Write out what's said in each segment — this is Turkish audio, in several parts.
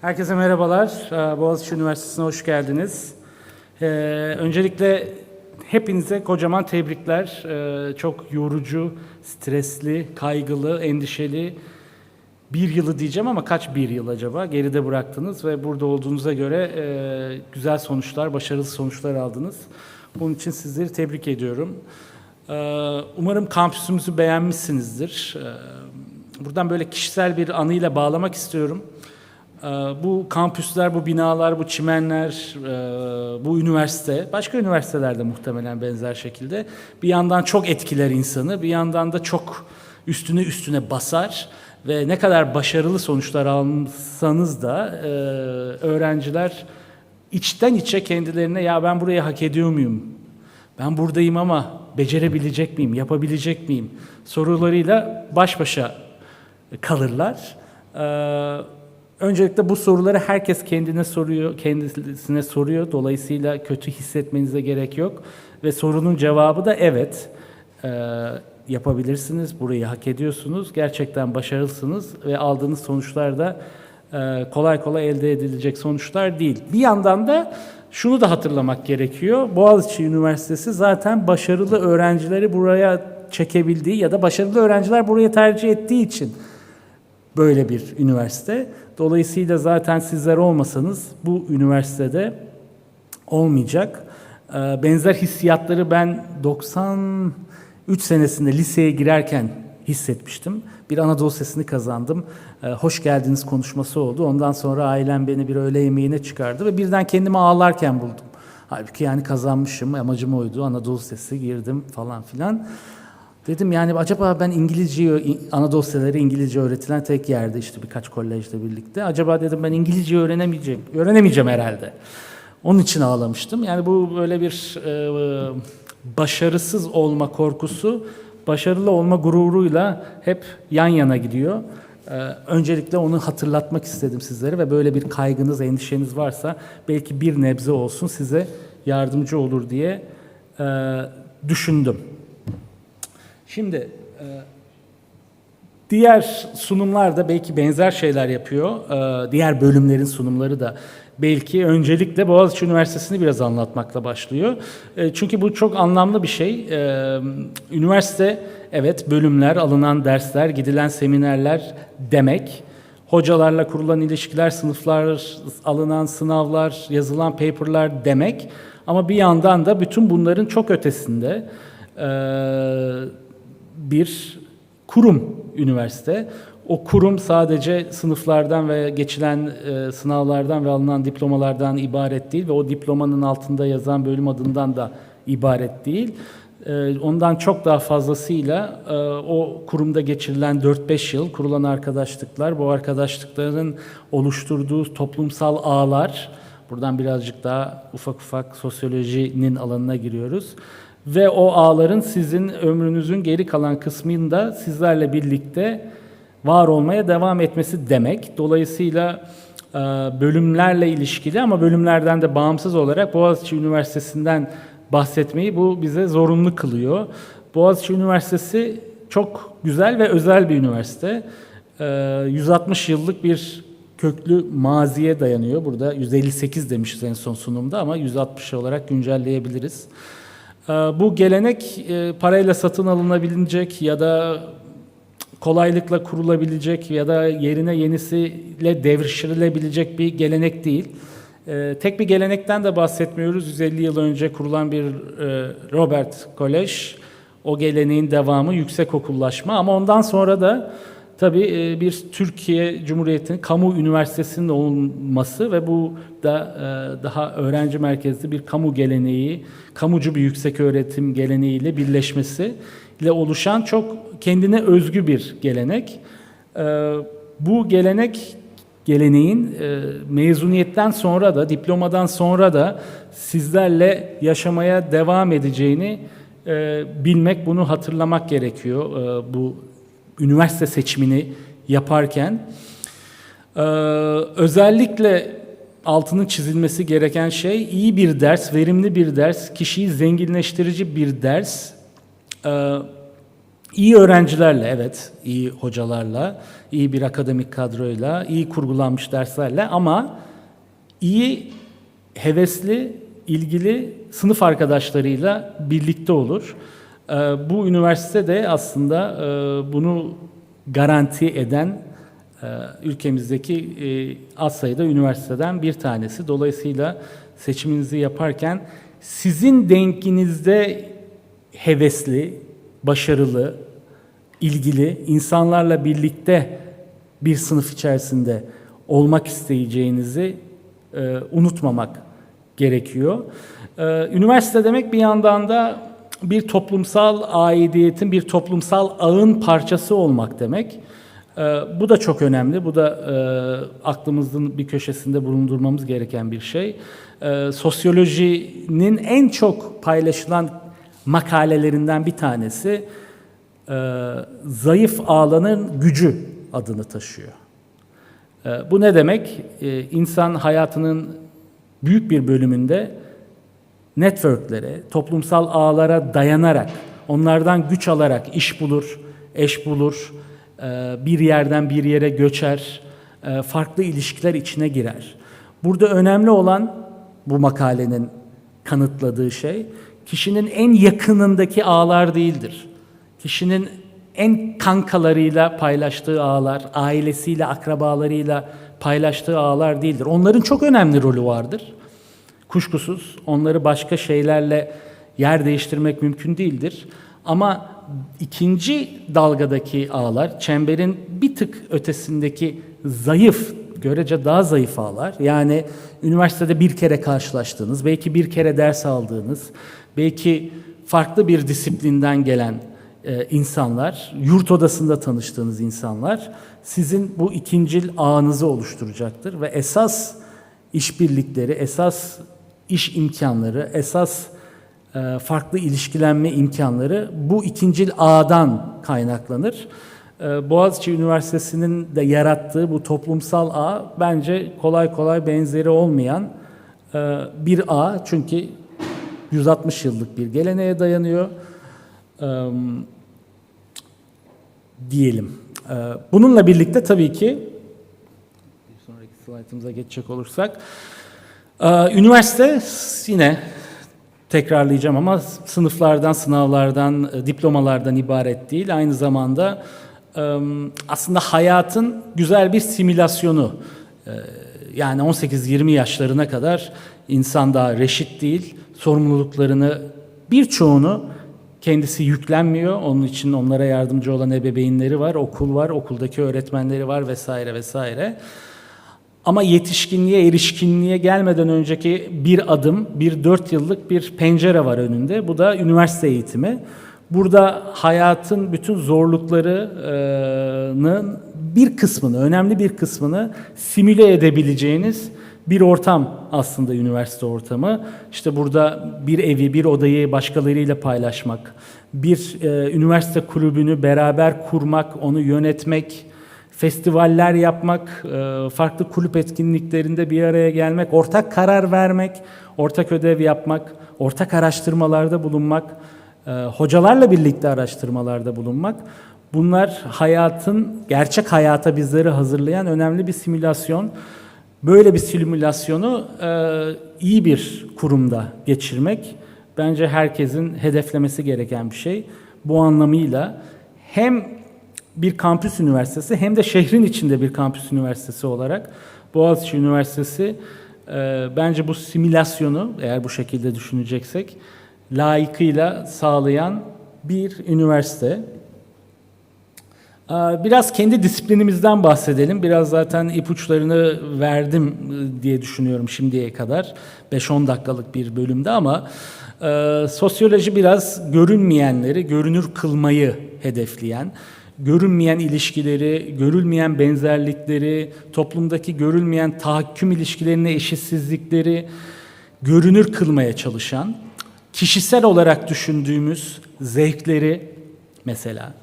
Herkese merhabalar. Ee, Boğaziçi Üniversitesi'ne hoş geldiniz. Ee, öncelikle hepinize kocaman tebrikler. Ee, çok yorucu, stresli, kaygılı, endişeli bir yılı diyeceğim ama kaç bir yıl acaba geride bıraktınız ve burada olduğunuza göre e, güzel sonuçlar, başarılı sonuçlar aldınız. Bunun için sizleri tebrik ediyorum. Umarım kampüsümüzü beğenmişsinizdir. Buradan böyle kişisel bir anıyla bağlamak istiyorum. Ee, Bu kampüsler, bu binalar, bu çimenler, e, bu üniversite, başka üniversitelerde muhtemelen benzer şekilde bir yandan çok etkiler insanı, bir yandan da çok üstüne üstüne basar ve ne kadar başarılı sonuçlar alsanız da e, öğrenciler içten içe kendilerine ya ben burayı hak ediyor muyum? Ben buradayım ama becerebilecek miyim, yapabilecek miyim sorularıyla baş başa kalırlar. Öncelikle bu soruları herkes kendine soruyor, kendisine soruyor. Dolayısıyla kötü hissetmenize gerek yok. Ve sorunun cevabı da evet. Ee, yapabilirsiniz, burayı hak ediyorsunuz, gerçekten başarılısınız ve aldığınız sonuçlar da e, kolay kolay elde edilecek sonuçlar değil. Bir yandan da şunu da hatırlamak gerekiyor. Boğaziçi Üniversitesi zaten başarılı öğrencileri buraya çekebildiği ya da başarılı öğrenciler buraya tercih ettiği için böyle bir üniversite. Dolayısıyla zaten sizler olmasanız bu üniversitede olmayacak. Ee, Benzer hissiyatları ben 93 senesinde liseye girerken hissetmiştim. Bir Anadolu Sesi'ni kazandım. Ee, Hoş geldiniz konuşması oldu. Ondan sonra ailem beni bir öğle yemeğine çıkardı ve birden kendimi ağlarken buldum. Halbuki yani kazanmışım, amacım oydu. Anadolu Sesi girdim falan filan. Dedim yani acaba ben İngilizceyi, Anadolu Liseleri İngilizce öğretilen tek yerde işte birkaç kolejle birlikte. Acaba dedim ben İngilizce öğrenemeyeceğim, öğrenemeyeceğim herhalde. Onun için ağlamıştım. Yani bu böyle bir e, başarısız olma korkusu, başarılı olma gururuyla hep yan yana gidiyor. E, öncelikle onu hatırlatmak istedim sizlere ve böyle bir kaygınız, endişeniz varsa belki bir nebze olsun size yardımcı olur diye e, düşündüm. Şimdi e, diğer sunumlar da belki benzer şeyler yapıyor. E, Diğer bölümlerin sunumları da belki öncelikle Boğaziçi Üniversitesi'ni biraz anlatmakla başlıyor. E, Çünkü bu çok anlamlı bir şey. E, Üniversite evet bölümler, alınan dersler, gidilen seminerler demek. Hocalarla kurulan ilişkiler, sınıflar, alınan sınavlar, yazılan paperlar demek. Ama bir yandan da bütün bunların çok ötesinde e, bir kurum üniversite. O kurum sadece sınıflardan ve geçilen e, sınavlardan ve alınan diplomalardan ibaret değil ve o diplomanın altında yazan bölüm adından da ibaret değil. E, ondan çok daha fazlasıyla e, o kurumda geçirilen 4-5 yıl kurulan arkadaşlıklar, bu arkadaşlıkların oluşturduğu toplumsal ağlar, buradan birazcık daha ufak ufak sosyolojinin alanına giriyoruz ve o ağların sizin ömrünüzün geri kalan kısmında sizlerle birlikte var olmaya devam etmesi demek. Dolayısıyla e, bölümlerle ilişkili ama bölümlerden de bağımsız olarak Boğaziçi Üniversitesi'nden bahsetmeyi bu bize zorunlu kılıyor. Boğaziçi Üniversitesi çok güzel ve özel bir üniversite. E, 160 yıllık bir köklü maziye dayanıyor. Burada 158 demişiz en son sunumda ama 160 olarak güncelleyebiliriz. Ee, Bu gelenek e, parayla satın alınabilecek ya da kolaylıkla kurulabilecek ya da yerine yenisiyle devşirilebilecek bir gelenek değil. Ee, Tek bir gelenekten de bahsetmiyoruz. 150 yıl önce kurulan bir e, Robert Kolej. O geleneğin devamı yüksek okullaşma ama ondan sonra da tabii e, bir Türkiye Cumhuriyeti'nin kamu üniversitesinin olması ve bu da e, daha öğrenci merkezli bir kamu geleneği, kamucu bir yüksek öğretim geleneğiyle birleşmesi ile oluşan çok kendine özgü bir gelenek. E, Bu gelenek geleneğin mezuniyetten sonra da diplomadan sonra da sizlerle yaşamaya devam edeceğini bilmek, bunu hatırlamak gerekiyor bu üniversite seçimini yaparken. Ee, özellikle altının çizilmesi gereken şey iyi bir ders, verimli bir ders, kişiyi zenginleştirici bir ders. Ee, İyi öğrencilerle, evet, iyi hocalarla, iyi bir akademik kadroyla, iyi kurgulanmış derslerle ama iyi, hevesli, ilgili sınıf arkadaşlarıyla birlikte olur. Ee, Bu üniversite de aslında e, bunu garanti eden e, ülkemizdeki e, az sayıda üniversiteden bir tanesi. Dolayısıyla seçiminizi yaparken sizin denkinizde hevesli, başarılı, ilgili insanlarla birlikte bir sınıf içerisinde olmak isteyeceğinizi unutmamak gerekiyor. Üniversite demek bir yandan da bir toplumsal aidiyetin, bir toplumsal ağın parçası olmak demek. E, bu da çok önemli. Bu da e, aklımızın bir köşesinde bulundurmamız gereken bir şey. E, sosyolojinin en çok paylaşılan makalelerinden bir tanesi e, zayıf ağlanın gücü adını taşıyor. E, bu ne demek? İnsan hayatının büyük bir bölümünde networklere, toplumsal ağlara dayanarak, onlardan güç alarak iş bulur, eş bulur, e, bir yerden bir yere göçer, e, farklı ilişkiler içine girer. Burada önemli olan bu makalenin kanıtladığı şey, kişinin en yakınındaki ağlar değildir. Kişinin en kankalarıyla paylaştığı ağlar, ailesiyle, akrabalarıyla paylaştığı ağlar değildir. Onların çok önemli rolü vardır. Kuşkusuz onları başka şeylerle yer değiştirmek mümkün değildir. Ama ikinci dalgadaki ağlar, çemberin bir tık ötesindeki zayıf, görece daha zayıf ağlar. Yani üniversitede bir kere karşılaştığınız, belki bir kere ders aldığınız, belki farklı bir disiplinden gelen e, insanlar, yurt odasında tanıştığınız insanlar sizin bu ikincil ağınızı oluşturacaktır ve esas işbirlikleri, esas iş imkanları, esas e, farklı ilişkilenme imkanları bu ikincil ağdan kaynaklanır. E, Boğaziçi Üniversitesi'nin de yarattığı bu toplumsal ağ bence kolay kolay benzeri olmayan e, bir ağ çünkü 160 yıllık bir geleneğe dayanıyor diyelim. Bununla birlikte tabii ki bir sonraki slaytımıza geçecek olursak Üniversite yine tekrarlayacağım ama sınıflardan, sınavlardan, e, diplomalardan ibaret değil. Aynı zamanda aslında hayatın güzel bir simülasyonu. E, Yani 18-20 yaşlarına kadar insan daha reşit değil. Sorumluluklarını birçoğunu kendisi yüklenmiyor. Onun için onlara yardımcı olan ebeveynleri var, okul var, okuldaki öğretmenleri var vesaire vesaire. Ama yetişkinliğe, erişkinliğe gelmeden önceki bir adım, bir dört yıllık bir pencere var önünde. Bu da üniversite eğitimi. Burada hayatın bütün zorluklarının bir kısmını, önemli bir kısmını simüle edebileceğiniz bir ortam aslında üniversite ortamı. İşte burada bir evi, bir odayı başkalarıyla paylaşmak, bir e, üniversite kulübünü beraber kurmak, onu yönetmek, festivaller yapmak, e, farklı kulüp etkinliklerinde bir araya gelmek, ortak karar vermek, ortak ödev yapmak, ortak araştırmalarda bulunmak, e, hocalarla birlikte araştırmalarda bulunmak. Bunlar hayatın, gerçek hayata bizleri hazırlayan önemli bir simülasyon. Böyle bir simülasyonu e, iyi bir kurumda geçirmek bence herkesin hedeflemesi gereken bir şey. Bu anlamıyla hem bir kampüs üniversitesi hem de şehrin içinde bir kampüs üniversitesi olarak Boğaziçi Üniversitesi e, bence bu simülasyonu eğer bu şekilde düşüneceksek layıkıyla sağlayan bir üniversite. E, Biraz kendi disiplinimizden bahsedelim. Biraz zaten ipuçlarını verdim e, diye düşünüyorum şimdiye kadar. 5-10 dakikalık bir bölümde ama e, sosyoloji biraz görünmeyenleri görünür kılmayı hedefleyen, görünmeyen ilişkileri, görülmeyen benzerlikleri, toplumdaki görülmeyen tahakküm ilişkilerine eşitsizlikleri görünür kılmaya çalışan, kişisel olarak düşündüğümüz zevkleri mesela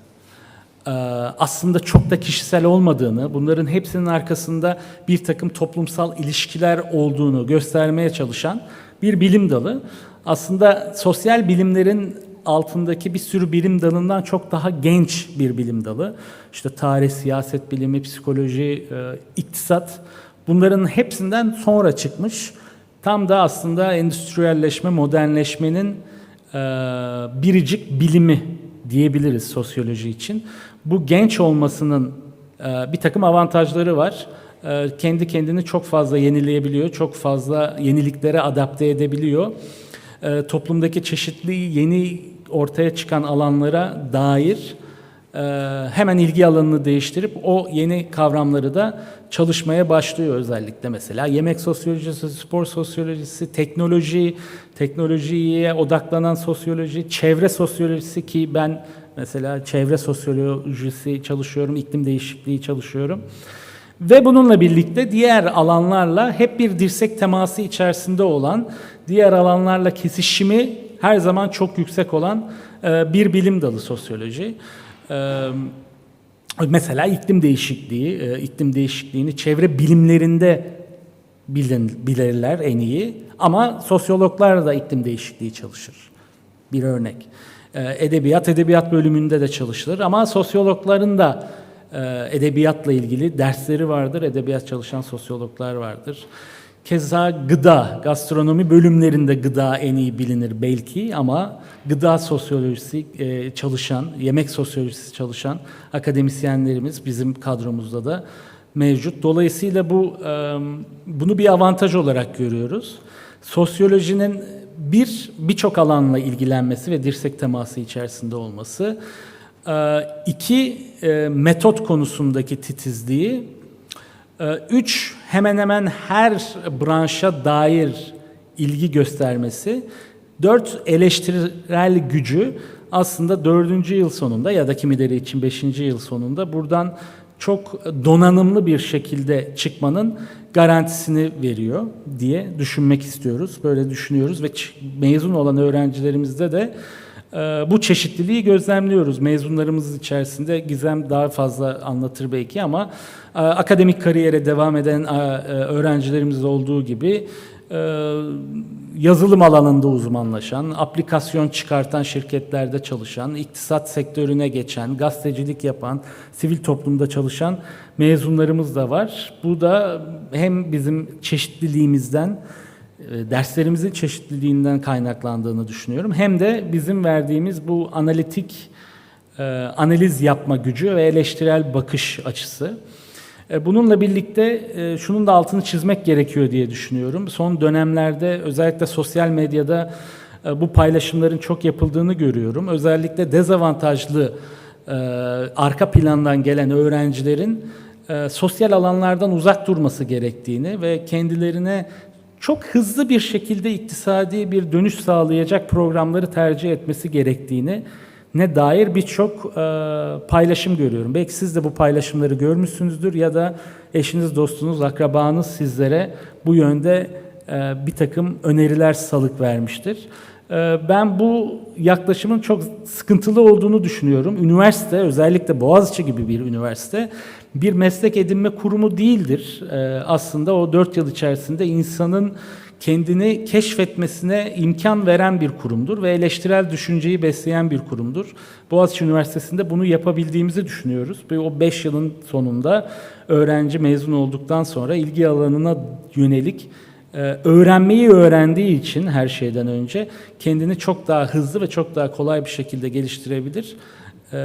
e, aslında çok da kişisel olmadığını, bunların hepsinin arkasında bir takım toplumsal ilişkiler olduğunu göstermeye çalışan bir bilim dalı. Aslında sosyal bilimlerin altındaki bir sürü bilim dalından çok daha genç bir bilim dalı. İşte tarih, siyaset bilimi, psikoloji, e, iktisat bunların hepsinden sonra çıkmış. Tam da aslında endüstriyelleşme, modernleşmenin e, biricik bilimi diyebiliriz sosyoloji için. Bu genç olmasının e, bir takım avantajları var. E, kendi kendini çok fazla yenileyebiliyor, çok fazla yeniliklere adapte edebiliyor. E, toplumdaki çeşitli yeni ortaya çıkan alanlara dair e, hemen ilgi alanını değiştirip o yeni kavramları da çalışmaya başlıyor özellikle mesela. Yemek sosyolojisi, spor sosyolojisi, teknoloji, teknolojiye odaklanan sosyoloji, çevre sosyolojisi ki ben mesela çevre sosyolojisi çalışıyorum, iklim değişikliği çalışıyorum. Ve bununla birlikte diğer alanlarla hep bir dirsek teması içerisinde olan, diğer alanlarla kesişimi her zaman çok yüksek olan e, bir bilim dalı sosyoloji. E, Mesela iklim değişikliği, e, iklim değişikliğini çevre bilimlerinde bilin, bilirler en iyi ama sosyologlar da iklim değişikliği çalışır. Bir örnek. Edebiyat, edebiyat bölümünde de çalışılır ama sosyologların da edebiyatla ilgili dersleri vardır. Edebiyat çalışan sosyologlar vardır. Keza gıda, gastronomi bölümlerinde gıda en iyi bilinir belki ama gıda sosyolojisi e, çalışan, yemek sosyolojisi çalışan akademisyenlerimiz bizim kadromuzda da mevcut. Dolayısıyla bu e, bunu bir avantaj olarak görüyoruz. Sosyolojinin bir birçok alanla ilgilenmesi ve dirsek teması içerisinde olması, e, iki metot konusundaki titizliği, üç hemen hemen her branşa dair ilgi göstermesi, dört eleştirel gücü aslında dördüncü yıl sonunda ya da kimileri için beşinci yıl sonunda buradan çok donanımlı bir şekilde çıkmanın garantisini veriyor diye düşünmek istiyoruz. Böyle düşünüyoruz ve mezun olan öğrencilerimizde de bu çeşitliliği gözlemliyoruz. Mezunlarımız içerisinde Gizem daha fazla anlatır belki ama e, akademik kariyere devam eden e, öğrencilerimiz olduğu gibi yazılım alanında uzmanlaşan, aplikasyon çıkartan şirketlerde çalışan, iktisat sektörüne geçen, gazetecilik yapan, sivil toplumda çalışan mezunlarımız da var. Bu da hem bizim çeşitliliğimizden, derslerimizin çeşitliliğinden kaynaklandığını düşünüyorum. Hem de bizim verdiğimiz bu analitik analiz yapma gücü ve eleştirel bakış açısı. Bununla birlikte şunun da altını çizmek gerekiyor diye düşünüyorum. Son dönemlerde özellikle sosyal medyada bu paylaşımların çok yapıldığını görüyorum. Özellikle dezavantajlı arka plandan gelen öğrencilerin sosyal alanlardan uzak durması gerektiğini ve kendilerine çok hızlı bir şekilde iktisadi bir dönüş sağlayacak programları tercih etmesi gerektiğini ne dair birçok e, paylaşım görüyorum. Belki siz de bu paylaşımları görmüşsünüzdür ya da eşiniz, dostunuz, akrabanız sizlere bu yönde e, bir takım öneriler salık vermiştir. E, ben bu yaklaşımın çok sıkıntılı olduğunu düşünüyorum. Üniversite, özellikle Boğaziçi gibi bir üniversite, bir meslek edinme kurumu değildir. E, aslında o dört yıl içerisinde insanın kendini keşfetmesine imkan veren bir kurumdur ve eleştirel düşünceyi besleyen bir kurumdur. Boğaziçi Üniversitesi'nde bunu yapabildiğimizi düşünüyoruz. Ve o 5 yılın sonunda öğrenci mezun olduktan sonra ilgi alanına yönelik öğrenmeyi öğrendiği için her şeyden önce kendini çok daha hızlı ve çok daha kolay bir şekilde geliştirebilir. Ee,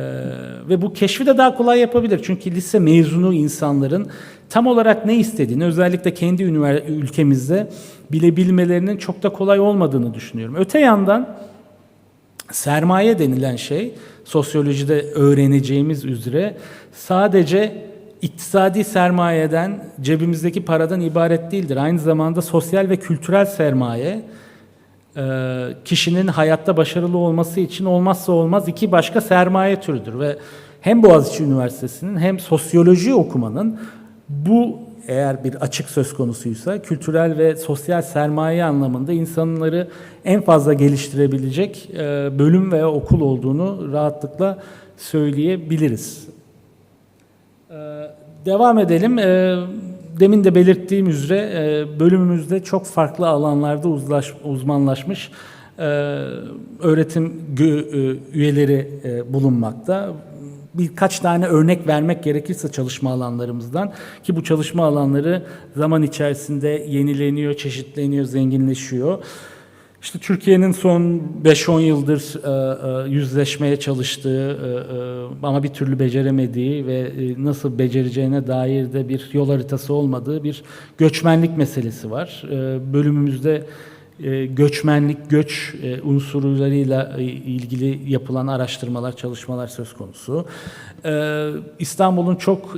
ve bu keşfi de daha kolay yapabilir. Çünkü lise mezunu insanların tam olarak ne istediğini özellikle kendi ülkemizde bilebilmelerinin çok da kolay olmadığını düşünüyorum. Öte yandan sermaye denilen şey sosyolojide öğreneceğimiz üzere sadece iktisadi sermayeden, cebimizdeki paradan ibaret değildir. Aynı zamanda sosyal ve kültürel sermaye kişinin hayatta başarılı olması için olmazsa olmaz iki başka sermaye türüdür ve hem Boğaziçi Üniversitesi'nin hem sosyoloji okumanın bu eğer bir açık söz konusuysa kültürel ve sosyal sermaye anlamında insanları en fazla geliştirebilecek bölüm veya okul olduğunu rahatlıkla söyleyebiliriz. Devam edelim. Demin de belirttiğim üzere bölümümüzde çok farklı alanlarda uzmanlaşmış e, öğretim e, üyeleri e, bulunmakta. Birkaç tane örnek vermek gerekirse çalışma alanlarımızdan ki bu çalışma alanları zaman içerisinde yenileniyor, çeşitleniyor, zenginleşiyor. İşte Türkiye'nin son 5-10 yıldır e, e, yüzleşmeye çalıştığı e, e, ama bir türlü beceremediği ve e, nasıl becereceğine dair de bir yol haritası olmadığı bir göçmenlik meselesi var. E, bölümümüzde e, göçmenlik, göç e, unsurlarıyla e, ilgili yapılan araştırmalar, çalışmalar söz konusu. E, İstanbul'un çok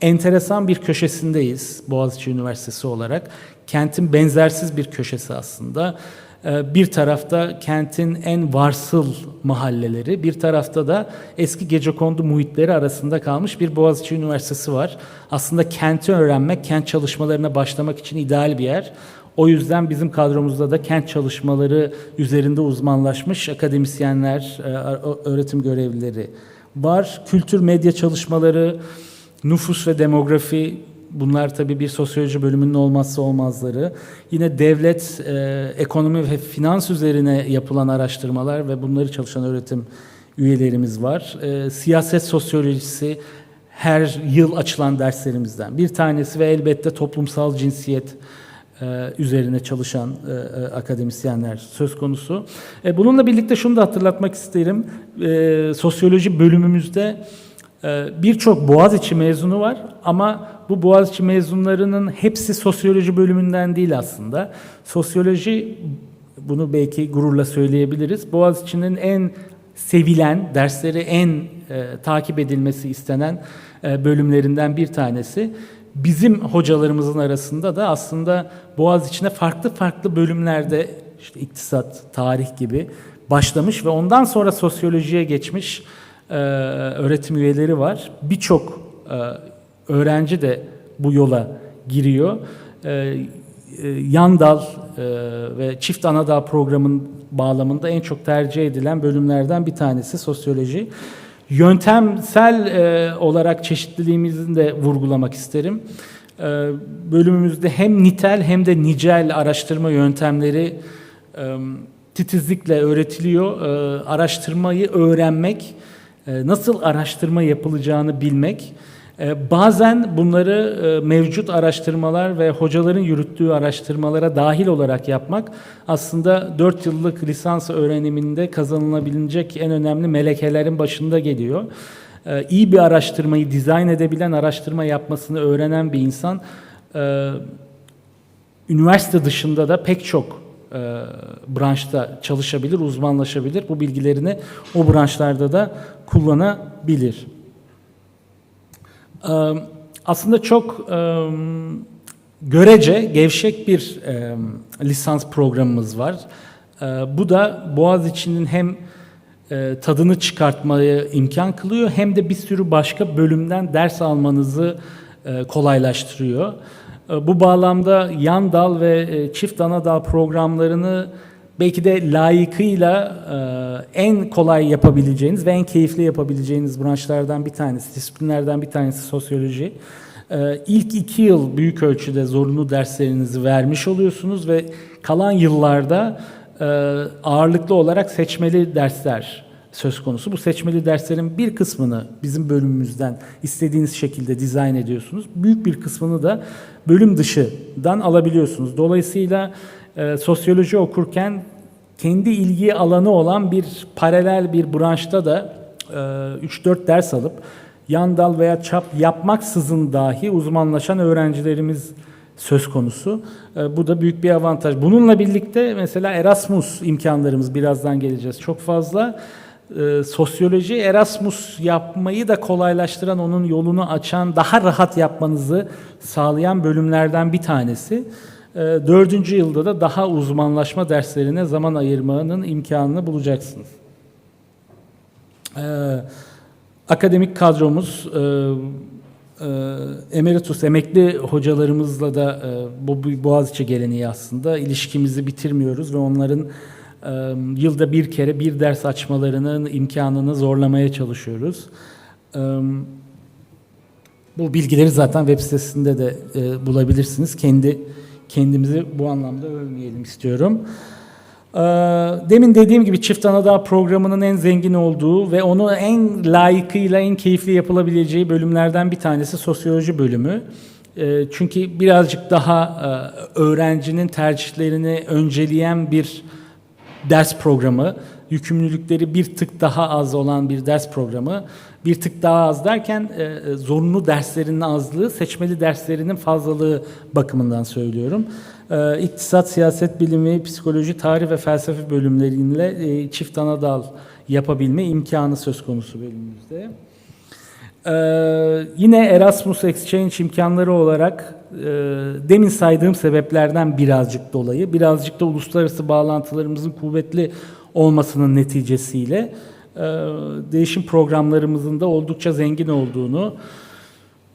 enteresan bir köşesindeyiz Boğaziçi Üniversitesi olarak. Kentin benzersiz bir köşesi aslında. Ee, Bir tarafta kentin en varsıl mahalleleri, bir tarafta da eski gecekondu muhitleri arasında kalmış bir Boğaziçi Üniversitesi var. Aslında kenti öğrenmek, kent çalışmalarına başlamak için ideal bir yer. O yüzden bizim kadromuzda da kent çalışmaları üzerinde uzmanlaşmış akademisyenler, e, öğretim görevlileri var. Kültür medya çalışmaları, nüfus ve demografi bunlar tabii bir sosyoloji bölümünün olmazsa olmazları. Yine devlet, e, ekonomi ve finans üzerine yapılan araştırmalar ve bunları çalışan öğretim üyelerimiz var. E, siyaset sosyolojisi her yıl açılan derslerimizden bir tanesi ve elbette toplumsal cinsiyet e, üzerine çalışan e, e, akademisyenler söz konusu. Bununla birlikte şunu da hatırlatmak isterim. Sosyoloji bölümümüzde birçok Boğaziçi mezunu var ama bu Boğaziçi mezunlarının hepsi sosyoloji bölümünden değil aslında. Sosyoloji, bunu belki gururla söyleyebiliriz, Boğaziçi'nin en sevilen, dersleri en e, takip edilmesi istenen e, bölümlerinden bir tanesi. Bizim hocalarımızın arasında da aslında Boğaziçi'ne farklı farklı bölümlerde işte iktisat, tarih gibi başlamış ve ondan sonra sosyolojiye geçmiş e, öğretim üyeleri var. Birçok e, öğrenci de bu yola giriyor. E, e, yan dal e, ve çift ana dal programın bağlamında en çok tercih edilen bölümlerden bir tanesi sosyoloji. Yöntemsel e, olarak çeşitliliğimizi de vurgulamak isterim. E, bölümümüzde hem nitel hem de nicel araştırma yöntemleri e, titizlikle öğretiliyor. E, araştırmayı öğrenmek, nasıl araştırma yapılacağını bilmek, e, bazen bunları e, mevcut araştırmalar ve hocaların yürüttüğü araştırmalara dahil olarak yapmak aslında 4 yıllık lisans öğreniminde kazanılabilecek en önemli melekelerin başında geliyor. E, İyi bir araştırmayı dizayn edebilen, araştırma yapmasını öğrenen bir insan üniversite dışında da pek çok branşta çalışabilir, uzmanlaşabilir. Bu bilgilerini o branşlarda da kullanabilir. Aslında çok görece gevşek bir lisans programımız var. Bu da Boğaziçi'nin hem tadını çıkartmayı imkan kılıyor hem de bir sürü başka bölümden ders almanızı kolaylaştırıyor. Bu bağlamda yan dal ve çift ana dal programlarını belki de layıkıyla e, en kolay yapabileceğiniz ve en keyifli yapabileceğiniz branşlardan bir tanesi, disiplinlerden bir tanesi sosyoloji. E, ilk iki yıl büyük ölçüde zorunlu derslerinizi vermiş oluyorsunuz ve kalan yıllarda e, ağırlıklı olarak seçmeli dersler söz konusu. Bu seçmeli derslerin bir kısmını bizim bölümümüzden istediğiniz şekilde dizayn ediyorsunuz. Büyük bir kısmını da bölüm dışından alabiliyorsunuz. Dolayısıyla e, sosyoloji okurken kendi ilgi alanı olan bir paralel bir branşta da e, 3-4 ders alıp yan dal veya çap yapmaksızın dahi uzmanlaşan öğrencilerimiz söz konusu. E, bu da büyük bir avantaj. Bununla birlikte mesela Erasmus imkanlarımız birazdan geleceğiz. Çok fazla e, sosyoloji Erasmus yapmayı da kolaylaştıran, onun yolunu açan, daha rahat yapmanızı sağlayan bölümlerden bir tanesi. Ee, dördüncü yılda da daha uzmanlaşma derslerine zaman ayırmanın imkanını bulacaksınız. Ee, akademik kadromuz e, e, emeritus emekli hocalarımızla da e, bu Boğaziçi geleneği aslında ilişkimizi bitirmiyoruz ve onların yılda bir kere bir ders açmalarının imkanını zorlamaya çalışıyoruz. Bu bilgileri zaten web sitesinde de bulabilirsiniz. Kendi kendimizi bu anlamda övmeyelim istiyorum. Demin dediğim gibi Çift Anadağ programının en zengin olduğu ve onu en layıkıyla en keyifli yapılabileceği bölümlerden bir tanesi sosyoloji bölümü. Çünkü birazcık daha öğrencinin tercihlerini önceleyen bir ders programı, yükümlülükleri bir tık daha az olan bir ders programı. Bir tık daha az derken e, e, zorunlu derslerinin azlığı, seçmeli derslerinin fazlalığı bakımından söylüyorum. E, İktisat, siyaset bilimi, psikoloji, tarih ve felsefe bölümleriyle e, çift ana dal yapabilme imkanı söz konusu bölümümüzde. Ee, yine Erasmus Exchange imkanları olarak e, demin saydığım sebeplerden birazcık dolayı, birazcık da uluslararası bağlantılarımızın kuvvetli olmasının neticesiyle e, değişim programlarımızın da oldukça zengin olduğunu,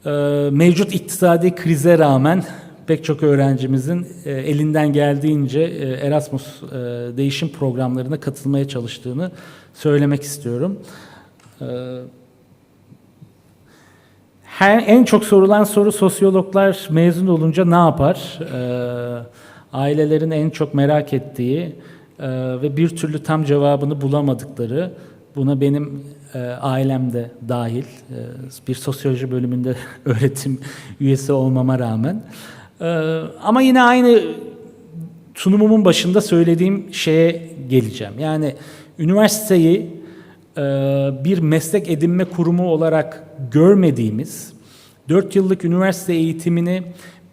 e, mevcut iktisadi krize rağmen pek çok öğrencimizin e, elinden geldiğince e, Erasmus e, değişim programlarına katılmaya çalıştığını söylemek istiyorum. E, her, en çok sorulan soru sosyologlar mezun olunca ne yapar? Ee, ailelerin en çok merak ettiği e, ve bir türlü tam cevabını bulamadıkları, buna benim e, ailem de dahil, e, bir sosyoloji bölümünde öğretim üyesi olmama rağmen. E, ama yine aynı sunumumun başında söylediğim şeye geleceğim. Yani üniversiteyi bir meslek edinme kurumu olarak görmediğimiz, 4 yıllık üniversite eğitimini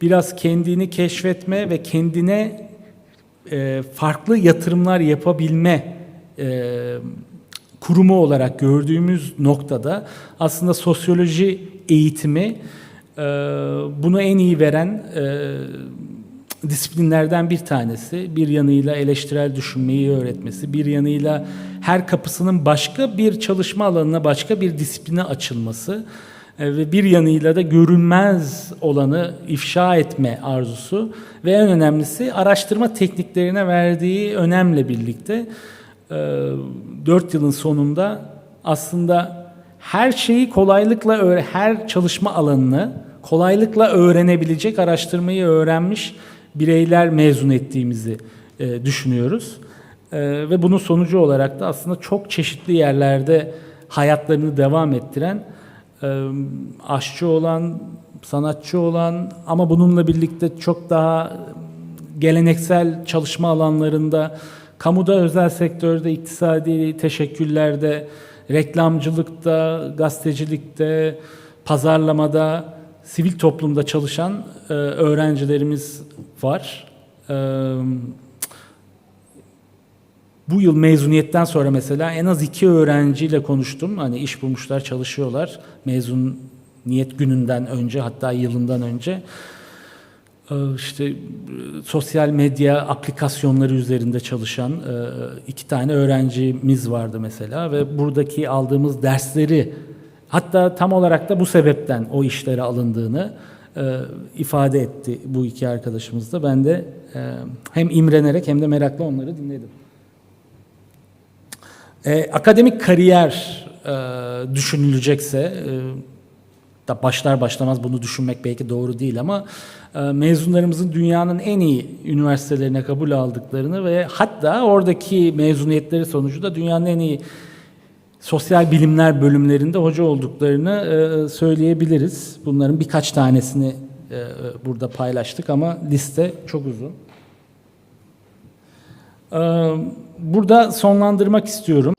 biraz kendini keşfetme ve kendine e, farklı yatırımlar yapabilme e, kurumu olarak gördüğümüz noktada aslında sosyoloji eğitimi e, bunu en iyi veren disiplinlerden bir tanesi. Bir yanıyla eleştirel düşünmeyi öğretmesi, bir yanıyla her kapısının başka bir çalışma alanına, başka bir disipline açılması e, ve bir yanıyla da görünmez olanı ifşa etme arzusu ve en önemlisi araştırma tekniklerine verdiği önemle birlikte 4 yılın sonunda aslında her şeyi kolaylıkla her çalışma alanını kolaylıkla öğrenebilecek araştırmayı öğrenmiş bireyler mezun ettiğimizi e, düşünüyoruz. E, ve bunun sonucu olarak da aslında çok çeşitli yerlerde hayatlarını devam ettiren, e, aşçı olan, sanatçı olan ama bununla birlikte çok daha geleneksel çalışma alanlarında, kamuda, özel sektörde, iktisadi teşekküllerde, reklamcılıkta, gazetecilikte, pazarlamada, sivil toplumda çalışan e, öğrencilerimiz var. E, bu yıl mezuniyetten sonra mesela en az iki öğrenciyle konuştum. Hani iş bulmuşlar, çalışıyorlar. Mezuniyet gününden önce hatta yılından önce. E, işte sosyal medya aplikasyonları üzerinde çalışan e, iki tane öğrencimiz vardı mesela ve buradaki aldığımız dersleri hatta tam olarak da bu sebepten o işlere alındığını e, ifade etti bu iki arkadaşımız da. Ben de e, hem imrenerek hem de merakla onları dinledim. E, akademik kariyer e, düşünülecekse, e, da başlar başlamaz bunu düşünmek belki doğru değil ama e, mezunlarımızın dünyanın en iyi üniversitelerine kabul aldıklarını ve hatta oradaki mezuniyetleri sonucu da dünyanın en iyi sosyal bilimler bölümlerinde hoca olduklarını e, söyleyebiliriz. Bunların birkaç tanesini e, burada paylaştık ama liste çok uzun. E, burada sonlandırmak istiyorum.